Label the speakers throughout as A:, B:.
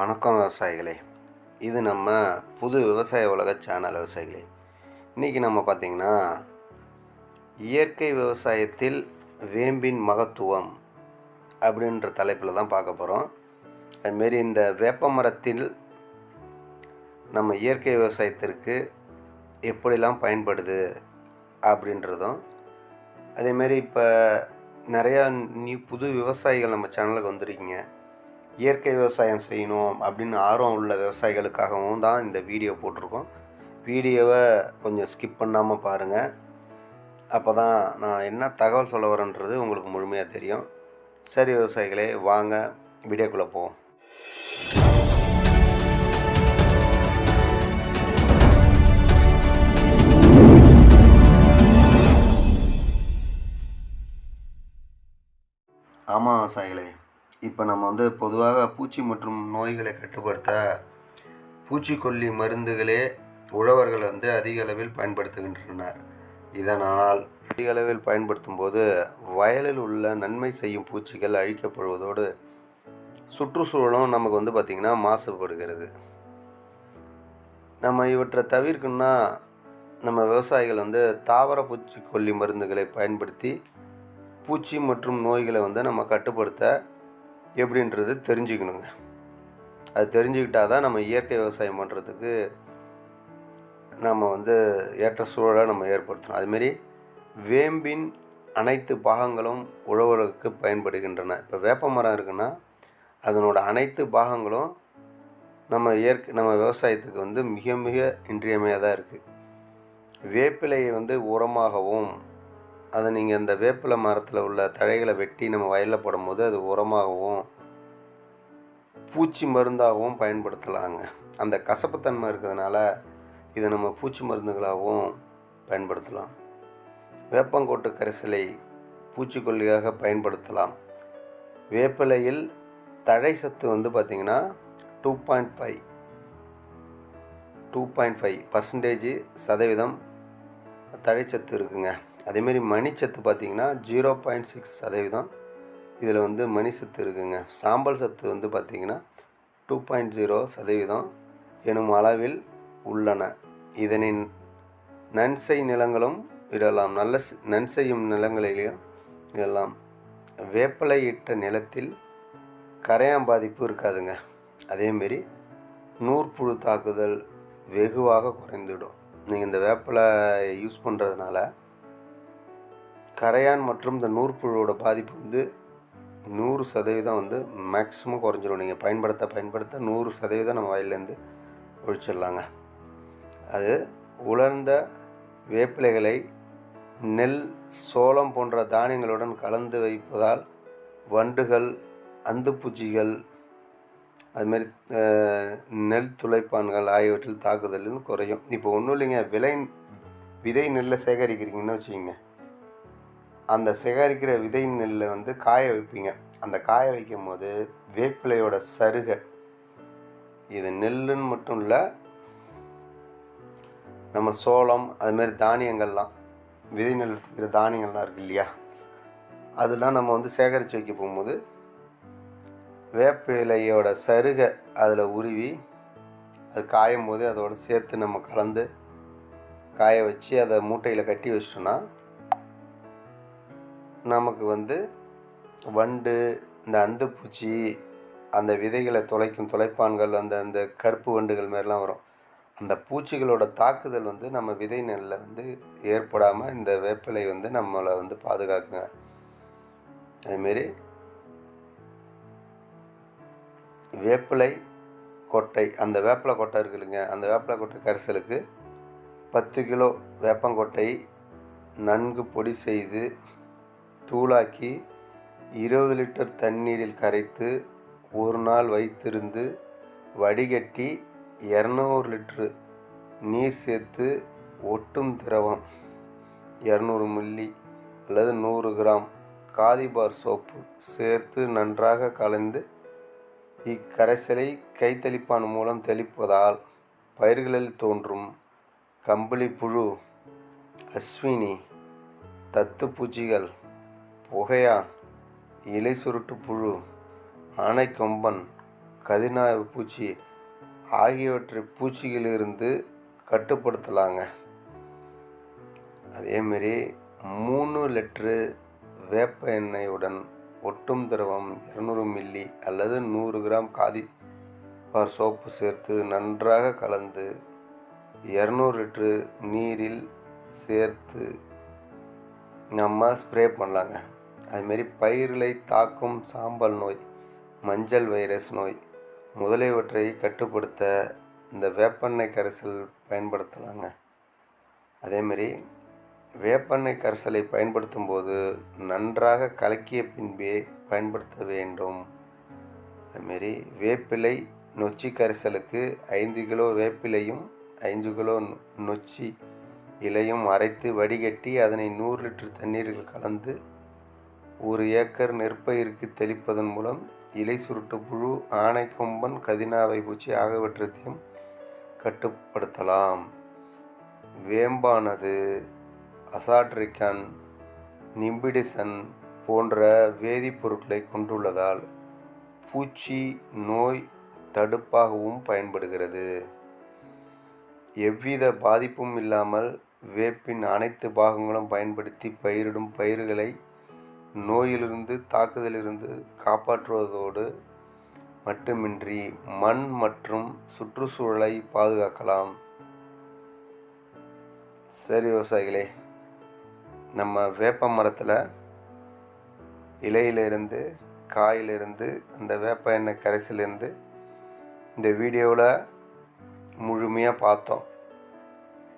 A: வணக்கம் விவசாயிகளே. இது நம்ம புது விவசாய உலக சேனல் விவசாயிகளே. இன்றைக்கி நம்ம பார்த்திங்கன்னா இயற்கை விவசாயத்தில் வேம்பின் மகத்துவம் அப்படின்ற தலைப்பில் தான் பார்க்க போகிறோம். அதுமாரி இந்த வேப்ப மரத்தில் நம்ம இயற்கை விவசாயத்திற்கு எப்படிலாம் பயன்படுது அப்படின்றதும் அதேமாரி இப்போ நிறையா நியூ புது விவசாயிகள் நம்ம சேனலுக்கு வந்திருக்கீங்க. இயற்கை விவசாயம் செய்யணும் அப்படின்னு ஆர்வம் உள்ள விவசாயிகளுக்காகவும் தான் இந்த வீடியோ போட்டிருக்கோம். வீடியோவை கொஞ்சம் ஸ்கிப் பண்ணாமல் பாருங்கள் அப்போ தான் நான் என்ன தகவல் சொல்ல வரேன்றது உங்களுக்கு முழுமையாக தெரியும். சரி விவசாயிகளே வாங்க வீடியோக்குள்ளே போவோம். ஆமாம் விவசாயிகளே இப்போ நம்ம வந்து பொதுவாக பூச்சி மற்றும் நோய்களை கட்டுப்படுத்த பூச்சிக்கொல்லி மருந்துகளே உழவர்கள் வந்து அதிக அளவில் பயன்படுத்துகின்றனர். இதனால் அதிக அளவில் பயன்படுத்தும் போது வயலில் உள்ள நன்மை செய்யும் பூச்சிகள் அழிக்கப்படுவதோடு சுற்றுச்சூழலும் நமக்கு வந்து பார்த்திங்கன்னா மாசுபடுகிறது. நம்ம இவற்றை தவிர்க்கணும்னா நம்ம விவசாயிகள் வந்து தாவர பூச்சிக்கொல்லி மருந்துகளை பயன்படுத்தி பூச்சி மற்றும் நோய்களை வந்து நம்ம கட்டுப்படுத்த எப்படின்றது தெரிஞ்சுக்கணுங்க. அது தெரிஞ்சுக்கிட்டால் தான் நம்ம இயற்கை விவசாயம் பண்ணுறதுக்கு நம்ம வந்து ஏற்ற சூழலை நம்ம ஏற்படுத்தணும். அதுமாரி வேம்பின் அனைத்து பாகங்களும் உழவர்களுக்கு பயன்படுகின்றன. இப்போ வேப்ப மரம் இருக்குன்னா அதனோட அனைத்து பாகங்களும் நம்ம இயற்கை நம்ம விவசாயத்துக்கு வந்து மிக மிக இன்றியமையாக தான் இருக்குது வேப்பிலையை வந்து உரமாகவும் அதை நீங்கள் இந்த வேப்பிலை மரத்தில் உள்ள தழைகளை வெட்டி நம்ம வயலில் போடும்போது அது உரமாகவும் பூச்சி மருந்தாகவும் பயன்படுத்தலாங்க. அந்த கசப்புத்தன்மை இருக்கிறதுனால இதை நம்ம பூச்சி மருந்துகளாகவும் பயன்படுத்தலாம். வேப்பங்கோட்டு கரைசலை பூச்சிக்கொல்லியாக பயன்படுத்தலாம். வேப்பிலையில் தழை சத்து வந்து பார்த்திங்கன்னா two point five two point five percentage சதவீதம் தழைச்சத்து இருக்குங்க. அதேமாரி மணிச்சத்து பார்த்திங்கன்னா ஜீரோ பாயிண்ட் சிக்ஸ் சதவீதம். இதில் வந்து மணி சத்து இருக்குங்க. சாம்பல் சத்து வந்து பார்த்திங்கன்னா டூ பாயிண்ட் ஜீரோ சதவீதம் எனும் அளவில் உள்ளன. இதனின் நன்செய் நிலங்களும் இடலாம். நல்ல நன்செய்யும் நிலங்களிலும் இதெல்லாம் வேப்பலை இட்ட நிலத்தில் கரையான் பாதிப்பு இருக்காதுங்க. அதேமாரி நூற்புழு தாக்குதல் வெகுவாக குறைந்துவிடும். நீங்கள் இந்த வேப்பிலை யூஸ் பண்ணுறதுனால கரையான் மற்றும் இந்த நூற்புழுவோட பாதிப்பு வந்து நூறு சதவீதம் வந்து மேக்ஸிமம் குறைஞ்சிரும். நீங்கள் பயன்படுத்த பயன்படுத்த நூறு சதவீதம் நம்ம வயல்லேருந்து ஒழிச்சிடலாங்க. அது உலர்ந்த வேப்பிலைகளை நெல் சோளம் போன்ற தானியங்களுடன் கலந்து வைப்பதால் வண்டுகள் அந்துப்பூச்சிகள் அதுமாரி நெல் துளைப்பான்கள் ஆகியவற்றில் தாக்குதல் குறையும். இப்போ ஒன்றும் இல்லைங்க விலை விதை நெல்லை சேகரிக்கிறீங்கன்னு வச்சுக்கிங்க. அந்த சேகரிக்கிற விதை நெல்லை வந்து காய வைப்பீங்க. அந்த காய வைக்கும் போது வேப்பிலையோட சருகை. இது நெல்லுன்னு மட்டும் இல்லை நம்ம சோளம் அதுமாரி தானியங்கள்லாம் விதை நெல் இருக்கிற தானியங்கள்லாம் இருக்கு இல்லையா? அதெல்லாம் நம்ம வந்து சேகரித்து வைக்க போகும்போது வேப்ப இலையோட சருகை அதில் உருவி அது காயும் போது அதோட சேர்த்து நம்ம கலந்து காய வச்சு அதை மூட்டையில் கட்டி வச்சிட்டோன்னா நமக்கு வந்து வண்டு இந்த அந்துப்பூச்சி அந்த விதைகளை துளைக்கும் துளைப்பான்கள் அந்த அந்த கருப்பு வண்டுகள் மாதிரிலாம் வரும். அந்த பூச்சிகளோட தாக்குதல் வந்து நம்ம விதை நெல்லில் வந்து ஏற்படாமல் இந்த வேப்பிலை வந்து நம்மளை வந்து பாதுகாக்குங்க. அதுமாரி வேப்பிலை கொட்டை அந்த வேப்பிலை கொட்டை இருக்கு இல்லைங்க அந்த வேப்பிலை கொட்டை கரைசலுக்கு பத்து கிலோ வேப்பங்கொட்டை நன்கு பொடி செய்து தூளாக்கி இருபது லிட்டர் தண்ணீரில் கரைத்து ஒரு நாள் வைத்திருந்து வடிகட்டி இரநூறு லிட்ரு நீர் சேர்த்து ஒட்டும் திரவம் இரநூறு மில்லி அல்லது நூறு கிராம் காதிபார் சோப்பு சேர்த்து நன்றாக கலந்து இக்கரைசலை கைத்தெளிப்பான் மூலம் தெளிப்பதால் பயிர்களில் தோன்றும் கம்பளி புழு அஸ்வினி தத்துப்பூச்சிகள் புகையான் இலை சுருட்டு புழு ஆனைக்கொம்பன் கதிர்நாவு பூச்சி ஆகியவற்றை பூச்சிகளிலிருந்து கட்டுப்படுத்தலாங்க. அதேமாரி மூணு லிட்ரு வேப்ப எண்ணெயுடன் ஒட்டும் திரவம் இரநூறு மில்லி அல்லது நூறு கிராம் காதி பார் சோப்பு சேர்த்து நன்றாக கலந்து இரநூறு லிட்ரு நீரில் சேர்த்து நம்ம ஸ்ப்ரே பண்ணலாங்க. அதுமாரி பயிர்களை தாக்கும் சாம்பல் நோய் மஞ்சள் வைரஸ் நோய் முதலியவற்றை கட்டுப்படுத்த இந்த வேப்பெண்ணெய் கரைசல் பயன்படுத்தலாங்க. அதேமாரி வேப்பெண்ணெய் கரைசலை பயன்படுத்தும் போது நன்றாக கலக்கிய பின்பே பயன்படுத்த வேண்டும். அதுமாரி வேப்பிலை நொச்சி கரைசலுக்கு ஐந்து கிலோ வேப்பிலையும் ஐந்து கிலோ நொச்சி இலையும் அரைத்து வடிகட்டி அதனை நூறு லிட்டர் தண்ணீரில் கலந்து ஒரு ஏக்கர் நெற்பயிருக்கு தெளிப்பதன் மூலம் இலை சுருட்டு புழு ஆனைக்கொம்பன் கதினாவை பூச்சி ஆகியவற்றையும் கட்டுப்படுத்தலாம். வேம்பானது அசாட்ரிக்கன் நிம்பிடிசன் போன்ற வேதிப்பொருட்களை கொண்டுள்ளதால் பூச்சி நோய் தடுப்பாகவும் பயன்படுகிறது. எவ்வித பாதிப்பும் இல்லாமல் வேப்பின் அனைத்து பாகங்களும் பயன்படுத்தி பயிரிடும் பயிர்களை நோயிலிருந்து தாக்குதலிலிருந்து காப்பாற்றுவதோடு மட்டுமின்றி மண் மற்றும் சுற்றுச்சூழலை பாதுகாக்கலாம். சரி விவசாயிகளே நம்ம வேப்ப மரத்தில் இலையிலிருந்து காயிலிருந்து அந்த வேப்ப எண்ணெய் கரைசிலேருந்து இந்த வீடியோவில் முழுமையாக பார்த்தோம்.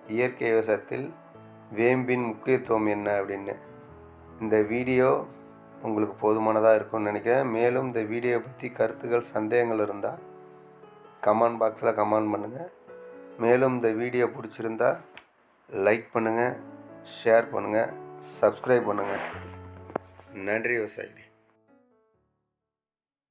A: இயற்கை விவசாயத்தில் வேம்பின் முக்கியத்துவம் என்ன அப்படின்னு. இந்த வீடியோ உங்களுக்கு போதுமானதாக இருக்கும்னு நினைக்கிறேன். மேலும் இந்த வீடியோ பற்றி கருத்துக்கள் சந்தேகங்கள் இருந்தால் கமெண்ட் பாக்ஸில் கமெண்ட் பண்ணுங்கள் மேலும் இந்த வீடியோ பிடிச்சிருந்தா லைக் பண்ணுங்கள் ஷேர் பண்ணுங்கள் சப்ஸ்கிரைப் பண்ணுங்கள் நன்றி விவசாயி